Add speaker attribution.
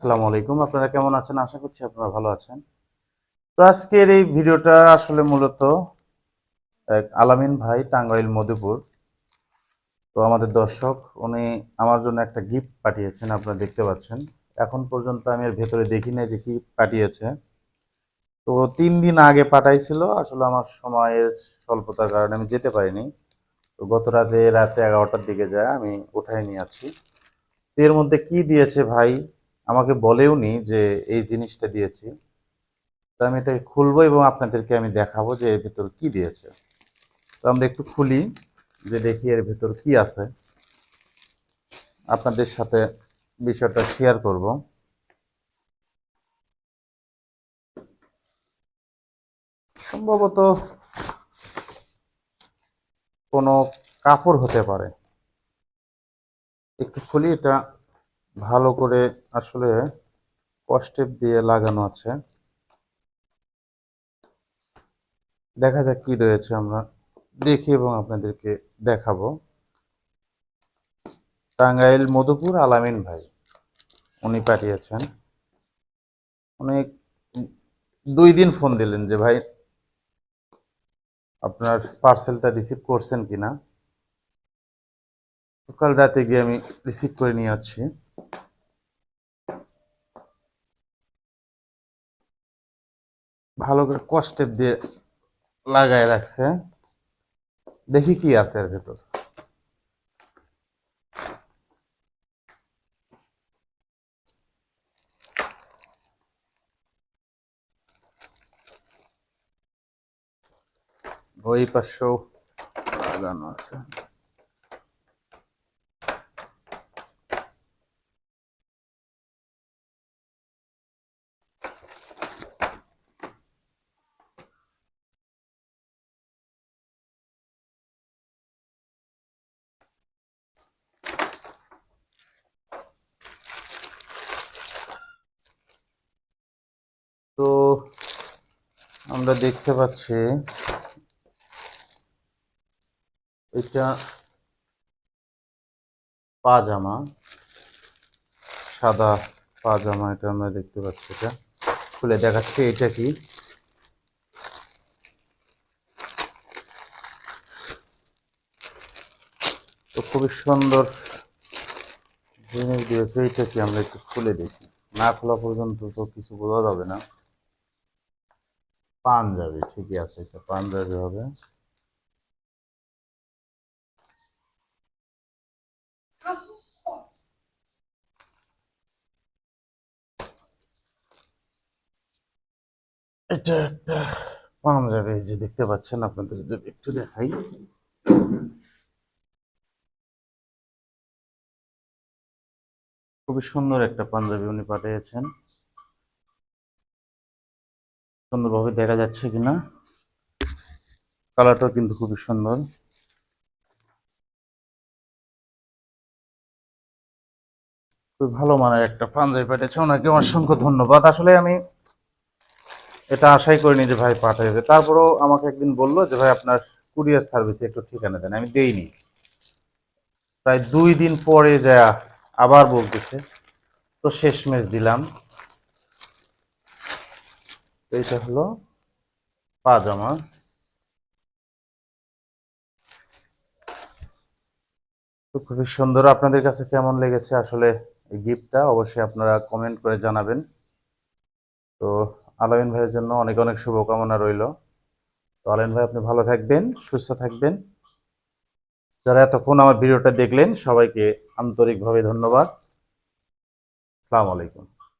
Speaker 1: আসসালামু আলাইকুম। আপনারা কেমন আছেন? আশা করছি আপনারা ভালো আছেন। তো আজকের এই ভিডিওটা আসলে মূলত এক আলামিন ভাই টাঙ্গাইল মধুপুর। তো আমাদের দর্শক, উনি আমার জন্য একটা গিফট পাঠিয়েছেন, আপনারা দেখতে পাচ্ছেন। এখন পর্যন্ত আমি এর ভেতরে দেখি নাই যে কি পাঠিয়েছে। তো তিন দিন আগে পাঠাইছিল, আসলে আমার সময়ের স্বল্পতার কারণে আমি যেতে পারিনি। তো গত রাতে রাতে এগারোটার দিকে যায়, আমি উঠাই নিয়ে আছি এর মধ্যে কি দিয়েছে ভাই? আমাকে বলেও নি যে এই জিনিসটা দিয়েছি। তো আমি এটা খুলবো এবং আপনাদেরকে আমি দেখাবো যে এর ভেতর কি দিয়েছে। তো আমরা একটু খুলি যে দেখি এর ভেতর কি আছে। আপনাদের সাথে বিষয়টা শেয়ার করব। সম্ভবত কোনো কাপড় হতে পারে। একটু খুলি এটা। ভালো করে আসলে কষ্টেপ দিয়ে লাগানো আছে। দেখা যাক কি রয়েছে, আমরা দেখি এবং আপনাদেরকে দেখাবো। টাঙ্গাইল মধুপুর আলামিন ভাই, উনি পাঠিয়েছেন। উনি দুই দিন ফোন দিলেন যে, ভাই, আপনার পার্সেলটা রিসিভ করছেন কিনা? কাল রাতে গিয়ে আমি রিসিভ করে নিয়ে যাচ্ছি ভালো করে কষ্টেপ দিয়ে লাগায় রাখছে। দেখি কি আছে এর ভেতর। ওই পাশেও লাগানো আছে। তো আমরা দেখতে পাচ্ছি এটা পাজামা, সাদা পাজামা এটা আমরা দেখতে পাচ্ছি এটা। খুলে দেখাচ্ছি এটা কি? তো খুবই সুন্দর জিনিস দিয়েছে, এটা কি আমরা একটু খুলে দেখি? না খোলা পর্যন্ত তো কিছু বোঝা যাবে না। পাঞ্জাবি, ঠিকই আছে, এটা পাঞ্জাবি হবে। এটা একটা পাঞ্জাবি যে দেখতে পাচ্ছেন আপনাদের, যদি একটু দেখাই। খুবই সুন্দর একটা পাঞ্জাবি উনি পাঠিয়েছেন। সুন্দরভাবে দেখা যাচ্ছে কিনা। কালারটাও কিন্তু খুবই সুন্দর। খুবই ভালো মানের একটা পাঞ্জাবি পাঠিয়েছে। ওনাকে অসংখ্য ধন্যবাদ। আসলে আমি এটা আশাই করিনি যে ভাই পাঠাবে। তারপরেও আমাকে একদিন বলল যে ভাই আপনার কুরিয়ার সার্ভিসে একটু ঠিকানা দেন। আমি দেইনি। প্রায় দুই দিন পরে যা আবার বলতেছে। তো শেষমেশ দিলাম। এটা হলো পাজামা তো খুবই সুন্দর। আপনাদের কাছে কেমন লেগেছে আসলে এই গিফটটা? অবশ্যই আপনারা কমেন্ট করে জানাবেন। তো আলামিন ভাইয়ের জন্য অনেক অনেক শুভকামনা রইল। তো আলামিন ভাই, আপনি ভালো থাকবেন, সুস্থ থাকবেন। যারা এতক্ষণ আমার ভিডিওটা দেখলেন, সবাইকে আন্তরিকভাবে ধন্যবাদ। আসসালামু আলাইকুম।